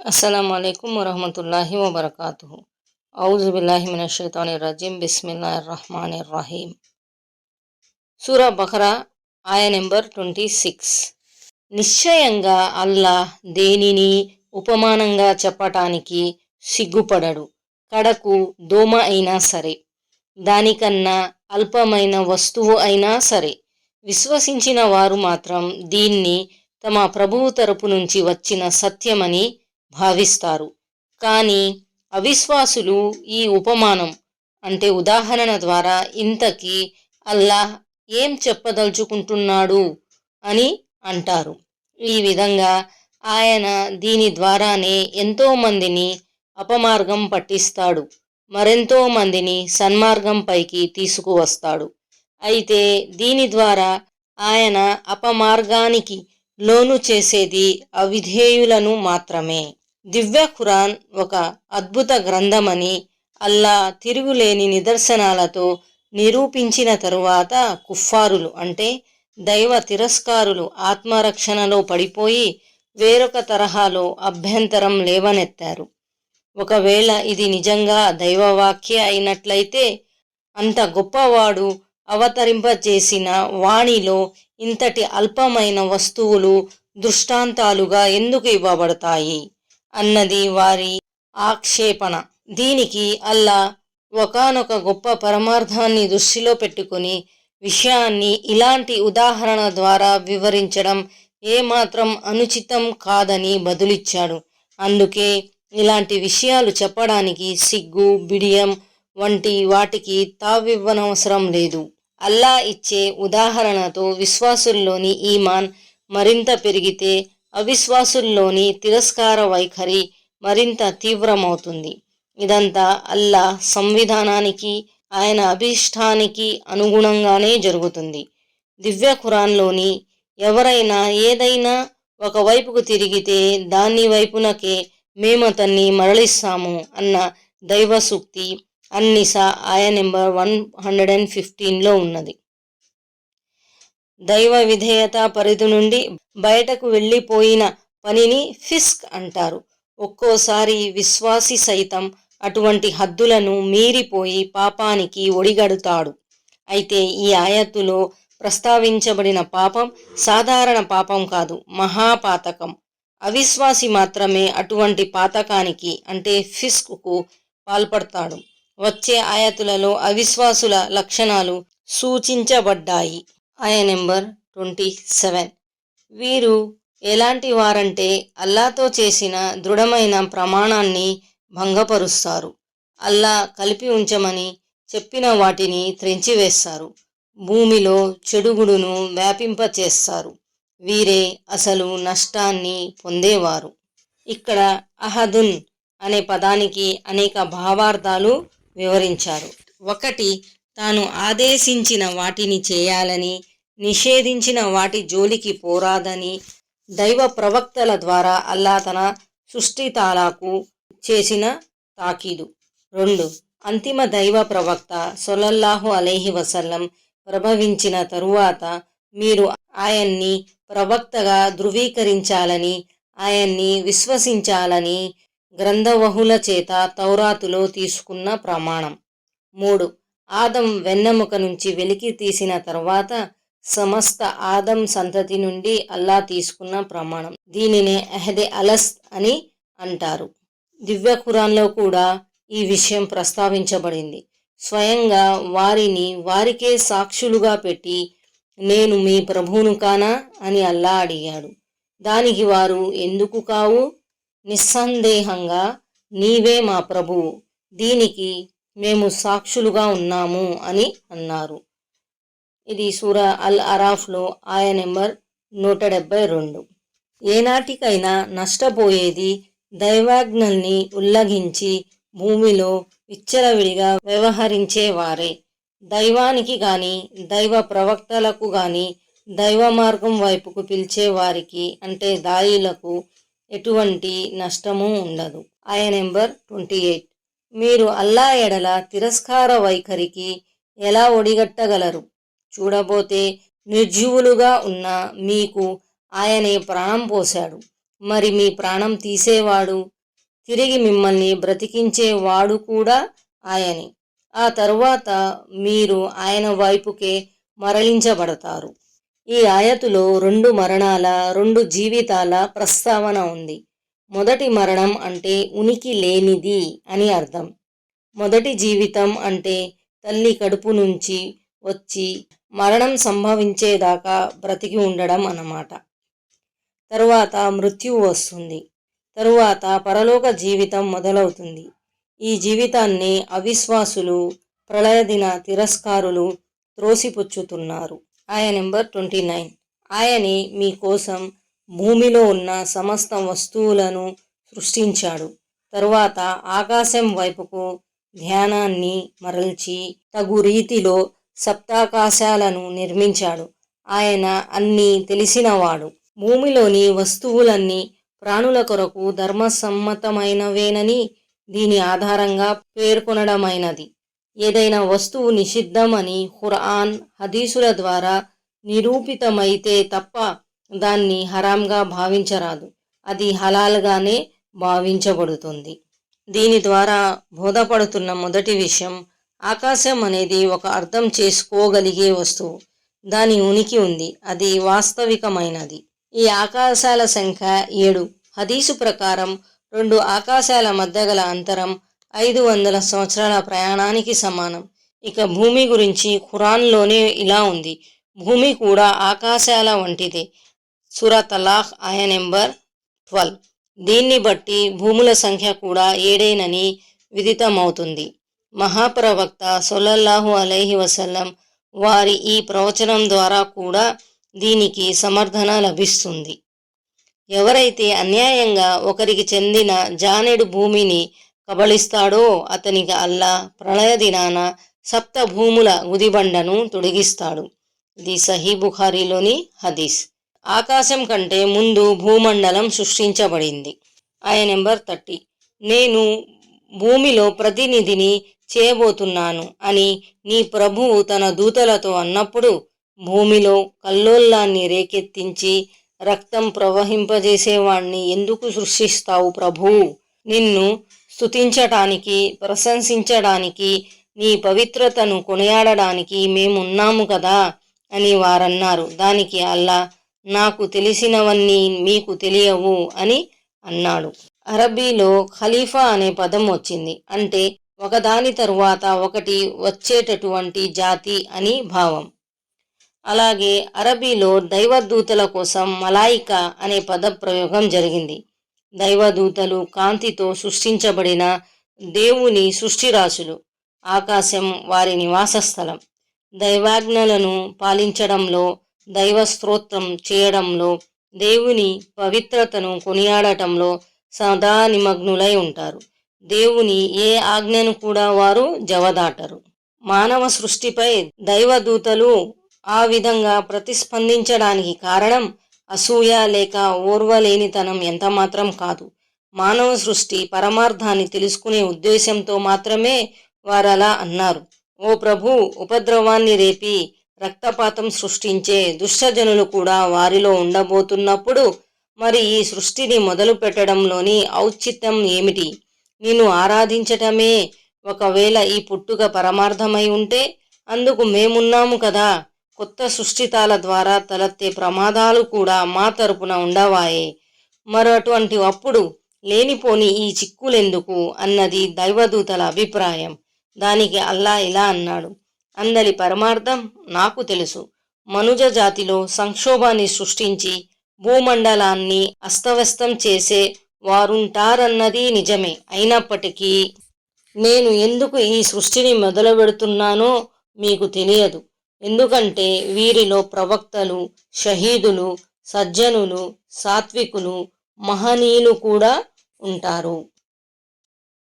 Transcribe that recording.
అస్సలం అయికం వరహమతుల్లాహి వబర్కాతు ఔజుబిల్లాహిమిన షైతాని రజీం బిస్మిల్లా రహమాన్ రహీం సూరా బహరా ఆయ నెంబర్ ట్వంటీ సిక్స్ నిశ్చయంగా అల్లాహ్ దేనిని ఉపమానంగా చెప్పటానికి సిగ్గుపడడు. కడకు దోమ అయినా సరే దానికన్నా అల్పమైన వస్తువు అయినా సరే విశ్వసించిన వారు మాత్రం దీన్ని తమ ప్రభువు తరపు నుంచి వచ్చిన సత్యమని భావిస్తారు. కానీ అవిశ్వాసులు ఈ ఉపమానం అంటే ఉదాహరణ ద్వారా ఇంతకీ అల్లాహ్ ఏం చెప్పదలుచుకుంటున్నాడు అని అంటారు. ఈ విధంగా ఆయన దీని ద్వారానే ఎంతోమందిని అపమార్గం పట్టిస్తాడు. మరెంతో మందిని సన్మార్గంపైకి తీసుకువస్తాడు. అయితే దీని ద్వారా ఆయన అపమార్గానికి లోను చేసేది అవిధేయులను మాత్రమే. దివ్య ఖురాన్ ఒక అద్భుత గ్రంథమని అల్లా తిరుగులేని నిదర్శనాలతో నిరూపించిన తరువాత కుఫారులు అంటే దైవ తిరస్కారులు ఆత్మరక్షణలో పడిపోయి వేరొక తరహాలో అభ్యంతరం లేవనెత్తారు. ఒకవేళ ఇది నిజంగా దైవవాక్య అయినట్లయితే అంత గొప్పవాడు అవతరింపచేసిన వాణిలో ఇంతటి అల్పమైన వస్తువులు దృష్టాంతాలుగా ఎందుకు ఇవ్వబడతాయి? అన్నది వారి ఆక్షేపణ. దీనికి అల్లా ఒకనొక గొప్ప పరమార్థాన్ని దృష్టిలో పెట్టుకుని విషయాన్ని ఇలాంటి ఉదాహరణ ద్వారా వివరించడం ఏమాత్రం అనుచితం కాదని బదులిచ్చాడు. అందుకే ఇలాంటి విషయాలు చెప్పడానికి సిగ్గు బిడియం వంటి వాటికి తావివ్వనవసరం లేదు. అల్లా ఇచ్చే ఉదాహరణతో విశ్వాసుల్లోని ఈమాన్ మరింత పెరిగితే అవిశ్వాసుల్లోని తిరస్కార వైఖరి మరింత తీవ్రమవుతుంది. ఇదంతా అల్లా సంవిధానానికి ఆయన అభిష్టానికి అనుగుణంగానే జరుగుతుంది. దివ్య ఖురాన్లోని ఎవరైనా ఏదైనా ఒకవైపుకు తిరిగితే దాని వైపునకే మేమతన్ని మరలిస్తాము అన్న దైవ సూక్తి అన్నిసా ఆయ నెంబర్ వన్ హండ్రెడ్ అండ్ ఫిఫ్టీన్లో ఉన్నది. దైవ విధేయత పరిధి నుండి బయటకు వెళ్ళిపోయిన పనిని ఫిస్క్ అంటారు. ఒక్కోసారి విశ్వాసి సైతం అటువంటి హద్దులను మీరిపోయి పాపానికి ఒడిగడుతాడు. అయితే ఈ ఆయత్తులో ప్రస్తావించబడిన పాపం సాధారణ పాపం కాదు మహాపాతకం. అవిశ్వాసి మాత్రమే అటువంటి పాతకానికి అంటే ఫిస్క్కు పాల్పడతాడు. వచ్చే ఆయతులలో అవిశ్వాసుల లక్షణాలు సూచించబడ్డాయి. ఆయన నెంబర్ ట్వంటీ సెవెన్. వీరు ఎలాంటి వారంటే అల్లాతో చేసిన దృఢమైన ప్రమాణాన్ని భంగపరుస్తారు. అల్లా కలిపి ఉంచమని చెప్పిన వాటిని త్రెంచివేస్తారు. భూమిలో చెడుగుడును వ్యాపింపచేస్తారు. వీరే అసలు నష్టాన్ని పొందేవారు. ఇక్కడ అహదున్ అనే పదానికి అనేక భావార్థాలు వివరించారు. ఒకటి తాను ఆదేశించిన వాటిని చేయాలని నిషేధించిన వాటి జోలికి పోరాదని దైవ ప్రవక్తల ద్వారా అల్లా తన సృష్టితాలకు చేసిన తాకీదు. రెండు. అంతిమ దైవ ప్రవక్త సొలల్లాహు అలైహి వసల్లం ప్రభవించిన తరువాత మీరు ఆయన్ని ప్రవక్తగా ధృవీకరించాలని ఆయన్ని విశ్వసించాలని గ్రంథవహుల చేత తౌరాతులో తీసుకున్న ప్రమాణం. మూడు. ఆదం వెన్నెముక నుంచి వెలికి తీసిన తర్వాత సమస్త ఆదం సంతతి నుండి అల్లా తీసుకున్న ప్రమాణం. దీనినే అహదే అలస్ అని అంటారు. దివ్య ఖురాన్లో కూడా ఈ విషయం ప్రస్తావించబడింది. స్వయంగా వారిని వారికే సాక్షులుగా పెట్టి నేను మీ ప్రభువును కానా? అని అల్లా అడిగాడు. దానికి వారు ఎందుకు కావు? నిస్సందేహంగా నీవే మా ప్రభువు. దీనికి మేము సాక్షులుగా ఉన్నాము అని అన్నారు. ఇది సూరా అల్ అరాఫ్లో ఆయ నెంబర్ నూట డెబ్బై రెండు. ఏనాటికైనా నష్టపోయేది దైవాజ్ఞల్ని ఉల్లంఘించి భూమిలో విచ్చలవిడిగా వ్యవహరించేవారే. దైవానికి కానీ దైవ ప్రవక్తలకు కానీ దైవ మార్గం వైపుకు పిలిచే వారికి అంటే దాయిలకు ఎటువంటి నష్టము ఉండదు. ఆయ నెంబర్ ట్వంటీ ఎయిట్. మీరు అల్లా ఎడల తిరస్కార వైఖరికి ఎలా ఒడిగట్టగలరు? చూడబోతే నిర్జీవులుగా ఉన్న మీకు ఆయనే ప్రాణం పోశాడు. మరి మీ ప్రాణం తీసేవాడు తిరిగి మిమ్మల్ని బ్రతికించేవాడు కూడా ఆయనే. ఆ తరువాత మీరు ఆయన వైపుకే మరలించబడతారు. ఈ ఆయతులో రెండు మరణాల రెండు జీవితాల ప్రస్తావన ఉంది. మొదటి మరణం అంటే ఉనికి లేనిది అని అర్థం. మొదటి జీవితం అంటే తల్లి కడుపు నుంచి వచ్చి మరణం సంభవించేదాకా బ్రతికి ఉండడం అన్నమాట. తరువాత మృత్యువు వస్తుంది. తరువాత పరలోక జీవితం మొదలవుతుంది. ఈ జీవితాన్ని అవిశ్వాసులు ప్రళయదిన తిరస్కారులు త్రోసిపుచ్చుతున్నారు. ఆయ నెంబర్ ట్వంటీ నైన్. ఆయనే మీకోసం భూమిలో ఉన్న సమస్త వస్తువులను సృష్టించాడు. తరువాత ఆకాశం వైపుకు ధ్యానాన్ని మరల్చి తగు రీతిలో సప్తాకాశాలను నిర్మించాడు. ఆయన అన్నీ తెలిసినవాడు. భూమిలోని వస్తువులన్నీ ప్రాణుల కొరకు ధర్మసమ్మతమైనవేనని దీని ఆధారంగా పేర్కొనడమైనది. ఏదైనా వస్తువు నిషిద్ధమని ఖురాన్ హదీసుల ద్వారా నిరూపితమైతే తప్ప దాన్ని హరాంగా భావించరాదు. అది హలాల్గానే భావించబడుతుంది. దీని ద్వారా బోధపడుతున్న మొదటి విషయం ఆకాశం అనేది ఒక అర్థం చేసుకోగలిగే వస్తువు. దాని ఉనికి ఉంది. అది వాస్తవికమైనది. ఈ ఆకాశాల సంఖ్య ఏడు. హదీసు ప్రకారం రెండు ఆకాశాల మధ్య గల అంతరం ఐదు వందల సంవత్సరాల ప్రయాణానికి సమానం. ఇక భూమి గురించి ఖురాన్లోనే ఇలా ఉంది. భూమి కూడా ఆకాశాల వంటిదే. సురతలాహ్ ఆయ నెంబర్ ట్వెల్వ్. దీన్ని బట్టి భూముల సంఖ్య కూడా ఏడేనని విదితమవుతుంది. మహాప్రవక్త సొల్లల్లాహు అలైహి వసల్లం వారి ఈ ప్రవచనం ద్వారా కూడా దీనికి సమర్థన లభిస్తుంది. ఎవరైతే అన్యాయంగా ఒకరికి చెందిన జానెడు భూమిని కబళిస్తాడో అతనికి అల్లా ప్రళయ దినాన సప్త భూముల గుదిబండను తొడిగిస్తాడు. ఇది సహీ బుఖారీలోని హదీస్. ఆకాశం కంటే ముందు భూమండలం సృష్టించబడింది. ఆయన నెంబర్ థర్టీ. నేను భూమిలో ప్రతినిధిని చేయబోతున్నాను అని నీ ప్రభువు తన దూతలతో అన్నప్పుడు భూమిలో కల్లోల్లాన్ని రేకెత్తించి రక్తం ప్రవహింపజేసేవాణ్ణి ఎందుకు సృష్టిస్తావు ప్రభువు నిన్ను స్తుతించటానికి ప్రశంసించడానికి నీ పవిత్రతను కొనియాడడానికి మేమున్నాము కదా అని వారన్నారు. దానికి అల్లా నాకు తెలిసినవన్నీ మీకు తెలియవు అని అన్నాడు. అరబీలో ఖలీఫా అనే పదం వచ్చింది. అంటే ఒకదాని తరువాత ఒకటి వచ్చేటటువంటి జాతి అని భావం. అలాగే అరబీలో దైవదూతల కోసం మలాయిక అనే పద ప్రయోగం జరిగింది. దైవదూతలు కాంతితో సృష్టించబడిన దేవుని సృష్టిరాశులు. ఆకాశం వారి నివాస స్థలం. దైవాజ్ఞలను పాలించడంలో దైవ స్తోత్రం చేయడంలో దేవుని పవిత్రతను కొనియాడటంలో సదా నిమగ్నులై ఉంటారు. దేవుని ఏ ఆజ్ఞను కూడా వారు జవదాటరు. మానవ సృష్టిపై దైవదూతలు ఆ విధంగా ప్రతిస్పందించడానికి కారణం అసూయ లేక ఓర్వలేనితనం ఎంతమాత్రం కాదు. మానవ సృష్టి పరమార్థాన్ని తెలుసుకునే ఉద్దేశంతో మాత్రమే వారలా అన్నారు. ఓ ప్రభు ఉపద్రవాన్ని రేపి రక్తపాతం సృష్టించే దుష్టజనులు కూడా వారిలో ఉండబోతున్నప్పుడు మరి ఈ సృష్టిని మొదలు పెట్టడంలోని ఔచిత్యం ఏమిటి? నిన్ను ఆరాధించటమే ఒకవేళ ఈ పుట్టుక పరమార్థమై ఉంటే అందుకు మేమున్నాము కదా. కొత్త సృష్టితాల ద్వారా తలెత్తే ప్రమాదాలు కూడా మా తరపున ఉండవాయే. మరో అటువంటి అప్పుడు లేనిపోని ఈ చిక్కులెందుకు అన్నది దైవదూతల అభిప్రాయం. దానికి అల్లా ఇలా అన్నాడు. అందరి పరమార్థం నాకు తెలుసు. మనుజ జాతిలో సంక్షోభాన్ని సృష్టించి భూమండలాన్ని అస్తవ్యస్తం చేసే వారుంటారన్నది నిజమే. అయినప్పటికీ నేను ఎందుకు ఈ సృష్టిని మొదలు పెడుతున్నానో మీకు తెలియదు. ఎందుకంటే వీరిలో ప్రవక్తలు షహీదులు సజ్జనులు సాత్వికులు మహనీయులు కూడా ఉంటారు.